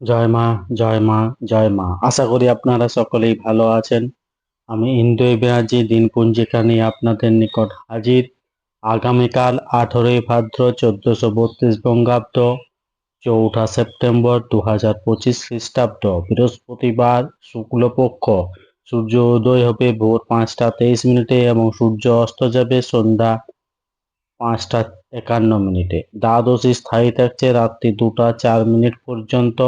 জয় মা জয় মা জয় মা। আশা করি আপনারা সকলেই ভালো আছেন। আমি ইন্দোয় ব্যানার্জি দিনপঞ্জিকা নিয়ে আপনাদের নিকট হাজির। আগামীকাল আঠেরোই ভাদ্র চোদ্দশো বত্রিশ বঙ্গাব্দ, চৌঠা সেপ্টেম্বর দু হাজার পঁচিশ খ্রিস্টাব্দ, বৃহস্পতিবার শুক্লপক্ষ। সূর্য উদয় হবে ভোর পাঁচটা তেইশ মিনিটে এবং সূর্য অস্ত যাবে সন্ধ্যা পাঁচটা একান্ন মিনিটে। দ্বাদশী স্থায়ী থাকছে রাত্রি দুটা চার মিনিট পর্যন্ত।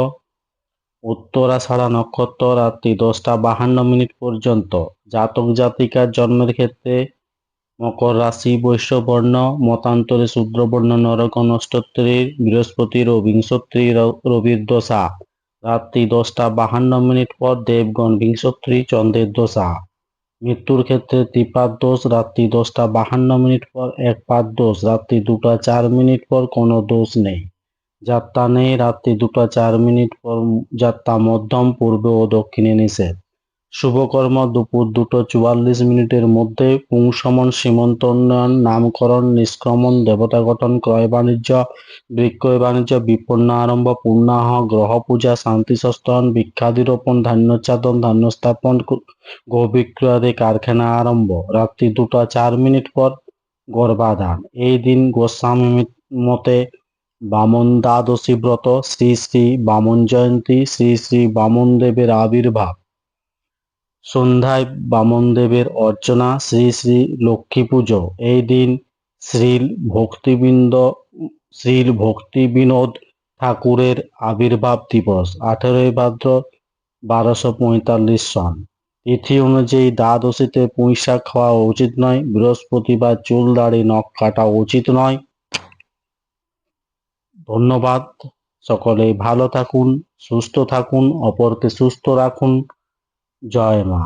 উত্তরাষাঢ়া নক্ষত্র রাত্রি দশটা বাহান্ন মিনিট পর্যন্ত। জাতক জাতিকার জন্মের ক্ষেত্রে মকর রাশি বৈশ্যবর্ণ, মতান্তরে শূদ্রবর্ণ, নরক নষ্টত্রীর বৃহস্পতির ও বিংশত্রী রবির দশা। রাত্রি দশটা বাহান্ন মিনিট পর দেবগণ বিংশত্রী, চন্দ্রের দশা। মৃত্যুর ক্ষেত্রে ত্রিপাদ দোষ, রাত্রি দশটা বাহান্ন মিনিট পর এক পাদ দোষ, রাত্রি দুটা চার মিনিট পর কোনো দোষ নেই। যাত্রা নেই, রাত্রি দুটা চার মিনিট পর যাত্রা মধ্যম পূর্বে ও দক্ষিণে নিষেধ। শুভকর্ম দুপুর দুটো চুয়াল্লিশ মিনিটের মধ্যে পুংসমন সীমন্ত উন্নয়ন, নামকরণ, নিষ্ক্রমণ, দেবতা গঠন, ক্রয় বাণিজ্য, বিক্রয় বাণিজ্য, বিপন্ন আরম্ভ পূর্ণাহ গ্রহ পূজা, শান্তি সস্তন বিখ্যাতিরোপণ ধান্যচ্ছাদন ধান্য স্থাপন গো বিক্রয়াদি কারখানা আরম্ভ, রাত্রি দুটা চার মিনিট পর গর্ভাধান। এই দিন গোস্বামী মতে বামন দ্বাদশী ব্রত, শ্রী শ্রী বামন জয়ন্তী শ্রী শ্রী বামন দেবের আবির্ভাব। সন্ধ্যায় বামন দেবের অর্চনা, শ্রী শ্রী লক্ষ্মী পুজো এই দিন শ্রীল ভক্তিবৃন্দ, শ্রীল ভক্তি বিনোদ ঠাকুরের আবির্ভাব দিবস, আঠেরোই ভাদ্র বারোশো পঁয়তাল্লিশ সন তিথি অনুযায়ী দ্বাদশীতে পুঁই শাক খাওয়া উচিত নয়, বৃহস্পতিবার চুল দাড়ি নখ কাটা উচিত নয়। ধন্যবাদ। সকলে ভালো থাকুন সুস্থ থাকুন অপরকে সুস্থ রাখুন। জয় মা।